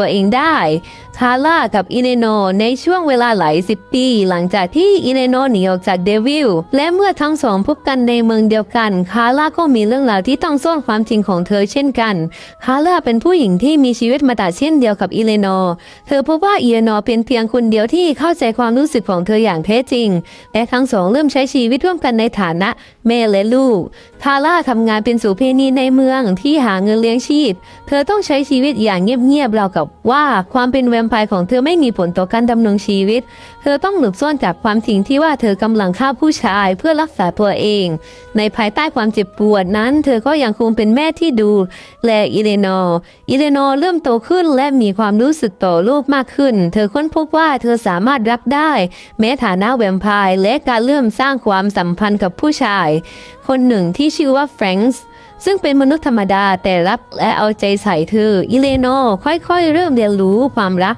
ตัวเองได้คาร่ากับอิเลโนในช่วงเวลาหลายสิบปี หลังจากที่อิเลโนหนีออกจากเดวิลและเมื่อทั้งสองพบกันในเมืองเดียวกันคาร่าก็มีเรื่องราวที่ต้องซ่อนความจริงของเธอเช่นกันคาร่าเป็นผู้หญิงที่มีชีวิตมาตราเช่นเดียวกับอิเลโนเธอพบว่าอิเลโนเป็นเพียงคนเดียวที่เข้าใจความรู้สึกของเธออย่างแท้จริงและทั้งสองเริ่มใช้ชีวิตร่วมกันในฐานะแม่และลูกคาร่าทำงานเป็นสูเพณีในเมืองที่หาเงินเลี้ยงชีพ เธอต้องใช้ชีวิตอย่างเงียบๆเราวกับว่าความเป็นแวมไพร์ของเธอไม่มีผลต่อการดำรงชีวิต เธอต้องหลบซ่อนจากความจริงที่ว่าเธอกำลังฆ่าผู้ชายเพื่อรักษาตัวเอง ในภายใต้ความเจ็บปวดนั้น เธอก็ยังคงเป็นแม่ที่ดูแลอิเลนอร์อิเลนอร์เริ่มโตขึ้นและมีความรู้สึกต่อลูกมากขึ้น เธอค้นพบว่าเธอสามารถรักได้ แม้ฐานะแวมไพร์และการเริ่มสร้างความสัมพันธ์กับผู้ชาย คนหนึ่งที่ชื่อว่าแฟรงค์ ซึ่งเป็นมนุษย์ธรรมดาแต่รับและเอาใจใส่เธอ อิเลโนค่อยๆ เริ่มเรียนรู้ความรัก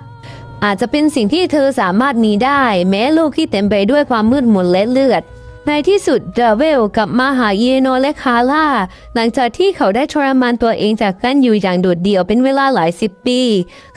อาจจะเป็นสิ่งที่เธอสามารถมีได้ แม้โลกที่เต็มไปด้วยความมืดมนและเลือด ในที่สุดดราเวลกับมาหาอิเลโนและคาร่าหลังจากที่เขาได้ทรมานตัวเองจากการอยู่อย่างโดดเดี่ยวเป็นเวลาหลายสิบปี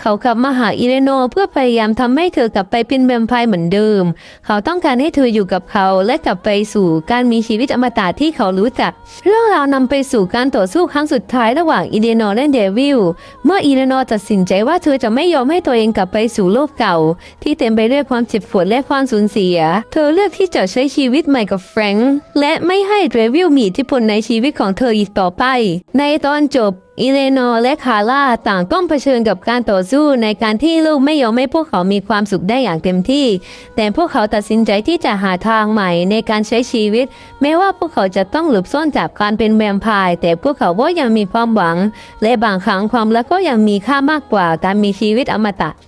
เขากับมาหาอิเลโนเพื่อพยายามทำให้เธอกลับไปเป็นแวมไพร์เหมือนเดิม เขาต้องการให้เธออยู่กับเขาและกลับไปสู่การมีชีวิตอมตะที่เขารู้จัก เรื่องราวนำไปสู่การต่อสู้ครั้งสุดท้ายระหว่างอิเลโนและเดวิลเมื่ออิเลโนตัดสินใจว่าเธอจะไม่ยอมให้ตัวเองกลับไปสู่โลกเก่า ที่เต็มไปด้วยความเจ็บปวดและความสูญเสีย เธอเลือกที่จะใช้ชีวิตใหม่กับแฟรงค์และไม่ให้เดวิลมีอิทธิพลในชีวิตของเธออีกต่อไป ในตอนจบอิเลโนและคาร่าต่างต้องเผชิญกับการต่อสู้ในการที่ลูกไม่ยอมให้พวกเขามีความสุขได้อย่างเต็มที่ แต่พวกเขาตัดสินใจที่จะหาทางใหม่ในการใช้ชีวิต แม้ว่าพวกเขาจะต้องหลบซ่อนจากการเป็นแวมไพร์แต่พวกเขาก็ยังมีความหวัง และบางครั้งความรักก็ยังมีค่ามากกว่าการมีชีวิตอมตะ